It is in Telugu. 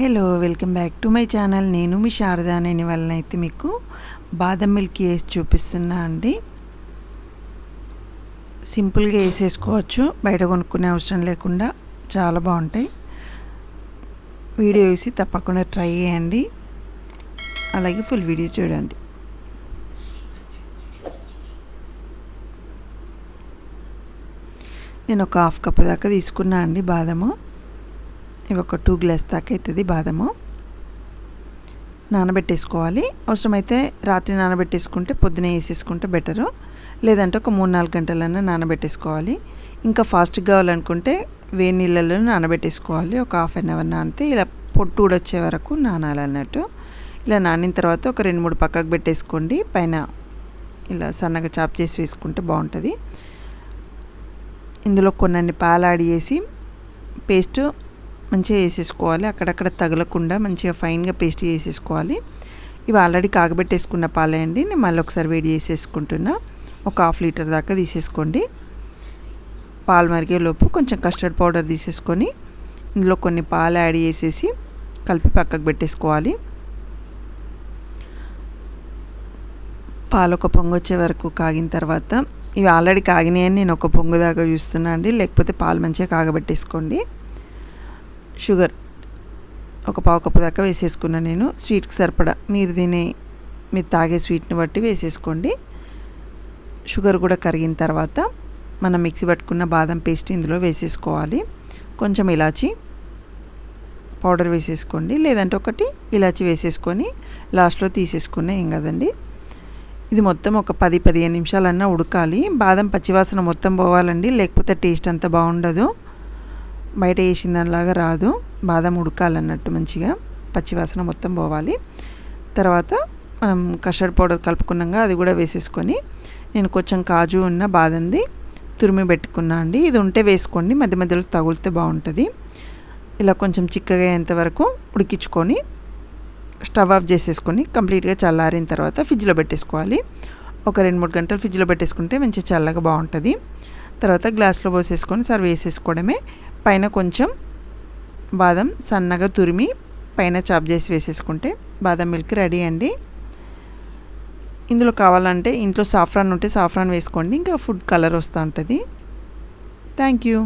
Hello welcome back to my channel. నేను మీ శారదా అనే వలన అయితే మీకు బాదం మిల్క్ వేసి చూపిస్తున్నా అండి. సింపుల్గా వేసేసుకోవచ్చు. బయట కొనుక్కునే అవసరం లేకుండా చాలా బాగుంటాయి. వీడియో వేసి తప్పకుండా ట్రై చేయండి. అలాగే ఫుల్ వీడియో చూడండి. నేను ఒక హాఫ్ కప్ దాకా తీసుకున్నా అండి బాదము. ఇవి ఒక టూ గ్లాస్ దాకా అవుతుంది బాదము. నానబెట్టేసుకోవాలి. అవసరమైతే రాత్రి నానబెట్టేసుకుంటే పొద్దునే వేసేసుకుంటే బెటరు. లేదంటే ఒక మూడు నాలుగు గంటలన్నా నానబెట్టేసుకోవాలి. ఇంకా ఫాస్ట్గా కావాలనుకుంటే వేడి నీళ్ళలో నానబెట్టేసుకోవాలి. ఒక హాఫ్ అన్ అవర్ నానితే ఇలా పొట్టు వచ్చే వరకు నానాలన్నట్టు ఇలా నానిన తర్వాత ఒక రెండు మూడు పక్కకు పెట్టేసుకోండి. పైన ఇలా సన్నగా చాప్ చేసి వేసుకుంటే బాగుంటుంది. ఇందులో కొన్ని పాలు యాడ్ చేసి పేస్ట్ మంచిగా వేసేసుకోవాలి. అక్కడక్కడ తగలకుండా మంచిగా ఫైన్గా పేస్ట్ చేసేసుకోవాలి. ఇవి ఆల్రెడీ కాగబెట్టేసుకున్న పాలే అండి. నేను మళ్ళీ ఒకసారి వేడి చేసేసుకుంటున్నా. ఒక హాఫ్ లీటర్ దాకా తీసేసుకోండి. పాలు మరిగేలోపు కొంచెం కస్టర్డ్ పౌడర్ తీసేసుకొని ఇందులో కొన్ని పాలు యాడ్ చేసేసి కలిపి పక్కకు పెట్టేసుకోవాలి. పాలు ఒక పొంగు వచ్చే వరకు కాగిన తర్వాత ఇవి ఆల్రెడీ కాగినాయని నేను ఒక పొంగు దాకా చూస్తున్నా అండి. లేకపోతే పాలు మంచిగా కాగబెట్టేసుకోండి. షుగర్ ఒక పావు కప్పు దాకా వేసేసుకున్నాను నేను. స్వీట్కి సరిపడా. మీరు తినే మీరు తాగే స్వీట్ని బట్టి వేసేసుకోండి. షుగర్ కూడా కరిగిన తర్వాత మనం మిక్సీ పట్టుకున్న బాదం పేస్ట్ ఇందులో వేసేసుకోవాలి. కొంచెం ఇలాచి పౌడర్ వేసేసుకోండి. లేదంటే ఒకటి ఇలాచి వేసేసుకొని లాస్ట్లో తీసేసుకునే ఏం కదండి. ఇది మొత్తం ఒక పది పదిహేను నిమిషాలన్నా ఉడకాలి. బాదం పచ్చివాసన మొత్తం పోవాలండి. లేకపోతే టేస్ట్ అంత బాగుండదు. బయట వేసిన దానిలాగా రాదు. బాదం ఉడకాలన్నట్టు మంచిగా పచ్చివాసన మొత్తం పోవాలి. తర్వాత మనం కషడ్ పౌడర్ కలుపుకున్నాక అది కూడా వేసేసుకొని నేను కొంచెం కాజు ఉన్న బాదంది తురిమి పెట్టుకున్నా అండి. ఇది ఉంటే వేసుకోండి. మధ్య మధ్యలో తగులితే బాగుంటుంది. ఇలా కొంచెం చిక్కగా అయ్యేంతవరకు ఉడికించుకొని స్టవ్ ఆఫ్ చేసేసుకొని కంప్లీట్గా చల్లారిన తర్వాత ఫ్రిడ్జ్లో పెట్టేసుకోవాలి. ఒక రెండు మూడు గంటలు ఫ్రిడ్జ్లో పెట్టేసుకుంటే మంచి చల్లగా బాగుంటుంది. తర్వాత గ్లాస్లో పోసేసుకొని సర్వ్ వేసేసుకోవడమే పైన కొంచెం బాదం సన్నగా తురిమి పైన చాప్ చేసి వేసేసుకుంటే బాదం మిల్క్ రెడీ అండి. ఇందులో కావాలంటే ఇంట్లో సాఫ్రాన్ ఉంటే సాఫ్రాన్ వేసుకోండి ఇంకా ఫుడ్ కలర్ వస్తూ ఉంటుంది. Thank you.